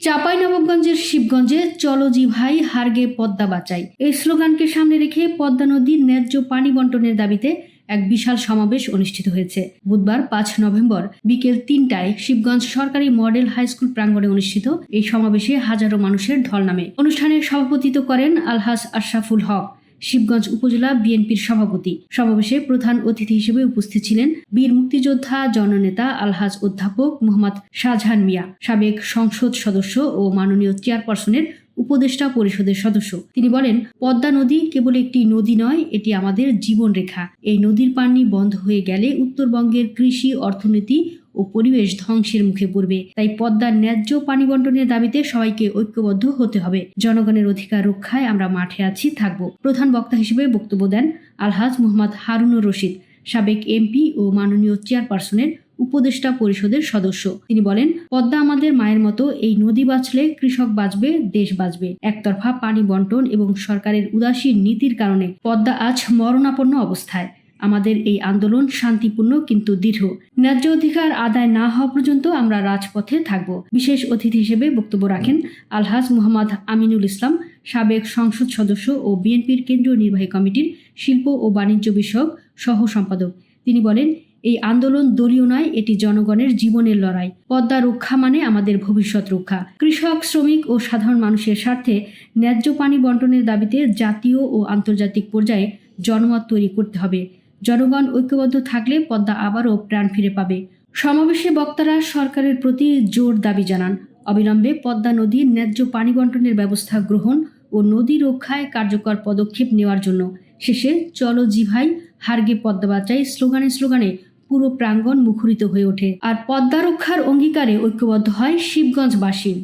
চাঁপাইনবাবগঞ্জের শিবগঞ্জে, চলো জি ভাই, হারগে পদ্মা বাঁচাই। এই স্লোগানকে সামনে রেখে পদ্মা নদীর ন্যায্য পানি বন্টনের দাবিতে এক বিশাল সমাবেশ অনুষ্ঠিত হয়েছে। বুধবার পাঁচ নভেম্বর বিকেল তিনটায় শিবগঞ্জ সরকারি মডেল হাই স্কুল প্রাঙ্গণে অনুষ্ঠিত এই সমাবেশে হাজারো মানুষের ঢল নামে। অনুষ্ঠানে সভাপতিত্ব করেন আলহাস আশরাফুল হক। শিবগঞ্জ উপজেলা বিএনপির সভাপতি। সমাবেশে প্রধান অতিথি হিসেবে উপস্থিত ছিলেন বীর মুক্তিযোদ্ধা জননেতা আলহাজ অধ্যাপক মোহাম্মদ শাহজাহান মিয়া, সাবেক সংসদ সদস্য ও মাননীয় চেয়ারপারসনের উপদেষ্টা পরিষদের সদস্য। তিনি বলেন, পদ্মা নদী কেবল একটি নদী নয়, এটি আমাদের জীবনরেখা। এই নদীর পানি বন্ধ হয়ে গেলে উত্তরবঙ্গের কৃষি, অর্থনীতি ও পরিবেশ ধ্বংসের মুখে পড়বে। তাই পদ্মার ন্যায্য পানি বন্টনের দাবিতে সবাইকে ঐক্যবদ্ধ হতে হবে। জনগণের অধিকার রক্ষায় আমরা মাঠে আছি, থাকব। প্রধান বক্তা হিসেবে বক্তব্য দেন আলহাজ মোহাম্মদ হারুনুর রশিদ, সাবেক এমপি ও মাননীয় চেয়ারপারসনের উপদেষ্টা পরিষদের সদস্য। তিনি বলেন, পদ্মা আমাদের মায়ের মতো এই নদী বাঁচলে কৃষক বাঁচবে, দেশ বাঁচবে। একতরফা পানি বন্টন এবং সরকারের উদাসীন নীতির কারণে পদ্মা আজ মরণাপন্ন অবস্থায়। আমাদের এই আন্দোলন শান্তিপূর্ণ কিন্তু দৃঢ়। ন্যায্য অধিকার আদায় না হওয়া পর্যন্ত আমরা রাজপথে থাকব। বিশেষ অতিথি হিসেবে বক্তব্য রাখেন আলহাজ মোহাম্মদ আমিনুল ইসলাম, সাবেক সংসদ সদস্য ও বিএনপির কেন্দ্রীয় নির্বাহী কমিটির শিল্প ও বাণিজ্য বিষয়ক সহ সম্পাদক। তিনি বলেন, এই আন্দোলন দলীয় নয়, এটি জনগণের জীবনের লড়াই। পদ্মা রক্ষা মানে আমাদের ভবিষ্যৎ রক্ষা। কৃষক, শ্রমিক ও সাধারণ মানুষের স্বার্থে ন্যায্য পানি বন্টনের দাবিতে জাতীয় ও আন্তর্জাতিক পর্যায়ে জনমত তৈরি করতে হবে। জনগণ ঐক্যবদ্ধ থাকলে পদ্মা আবারও প্রাণ ফিরে পাবে। সমাবেশে বক্তারা সরকারের প্রতি জোর দাবি জানান। অবিলম্বে পদ্মা নদীর ন্যায্য পানি বন্টনের ব্যবস্থা গ্রহণ ও নদী রক্ষায় কার্যকর পদক্ষেপ নেওয়ার জন্য। শেষে, চলো জি ভাই, হারগে পদ্মা বাঁচাই স্লোগানে স্লোগানে পুরো প্রাঙ্গণ মুখরিত হয়ে ওঠে। আর পদ্মা রক্ষার অঙ্গীকারে ঐক্যবদ্ধ হয় শিবগঞ্জবাসী।